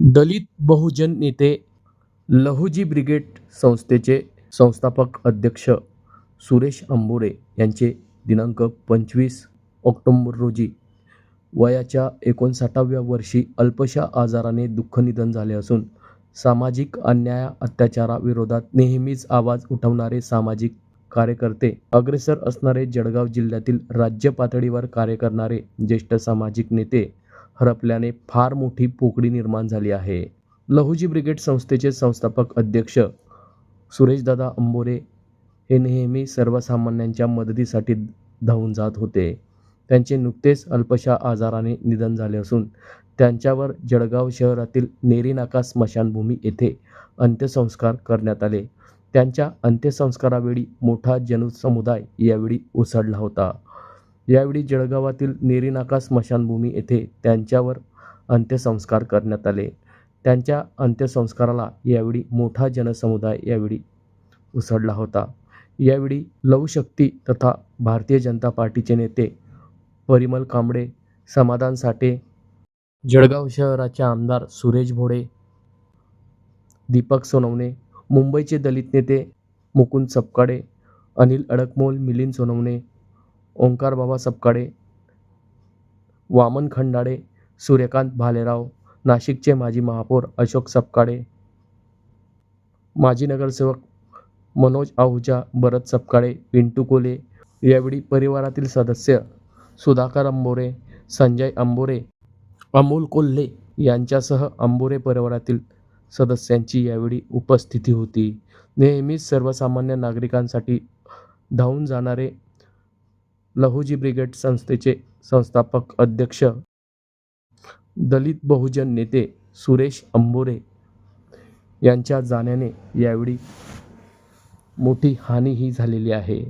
दलित बहुजन नेते लहुजी ब्रिगेड संस्थेचे संस्थापक अध्यक्ष सुरेश अंबोरे यांचे दिनांक पंचवीस ऑक्टोंबर रोजी वयाच्या एकोणसाठाव्या वर्षी अल्पशा आजाराने दुःखनिधन झाले असून सामाजिक अन्याय अत्याचाराविरोधात नेहमीच आवाज उठवणारे सामाजिक कार्यकर्ते अग्रेसर असणारे जळगाव जिल्ह्यातील राज्य पातळीवर कार्य करणारे ज्येष्ठ सामाजिक नेते हरपल्याने फार मोठी पोकळी निर्माण झाली आहे. लहुजी ब्रिगेड संस्थेचे संस्थापक अध्यक्ष सुरेशदादा अंबोरे हे नेहमी सर्वसामान्यांच्या मदतीसाठी धावून जात होते. त्यांचे नुकतेच अल्पशा आजाराने निधन झाले असून त्यांच्यावर जळगाव शहरातील नेरीनाका स्मशानभूमी येथे अंत्यसंस्कार करण्यात आले. त्यांच्या अंत्यसंस्कारावेळी मोठा जनसमुदाय यावेळी उसळला होता. यावेळी जळगावातील नेरीनाका स्मशानभूमी येथे त्यांच्यावर अंत्यसंस्कार करण्यात आले. त्यांच्या अंत्यसंस्काराला यावेळी मोठा जनसमुदाय यावेळी उसळला होता. यावेळी लवशक्ती तथा भारतीय जनता पार्टीचे नेते परिमल कांबळे समाधान साठे जळगाव शहराचे आमदार सुरेश भोडे दीपक सोनवणे मुंबईचे दलित नेते मुकुंद सपकाडे अनिल अडकमोल मिलिंद सोनवणे ओंकार बाबा सपकाळे वामन खंडाळे सूर्यकांत भालेराव नाशिकचे माजी महापौर अशोक सपकाळे माजी नगरसेवक मनोज आहुजा भरत सपकाळे पिंटू कोले यावेळी परिवारातील सदस्य सुधाकर अंबोरे संजय अंबोरे अमोल कोल्हे यांच्यासह अंबोरे परिवारातील सदस्यांची यावेळी उपस्थिती होती. नेहमीच सर्वसामान्य नागरिकांसाठी धावून जाणारे लहुजी ब्रिगेड संस्थेचे संस्थापक अध्यक्ष दलित बहुजन नेते सुरेश अंबोरे यांच्या जाण्याने यावेळी मोठी हानीही झालेली आहे.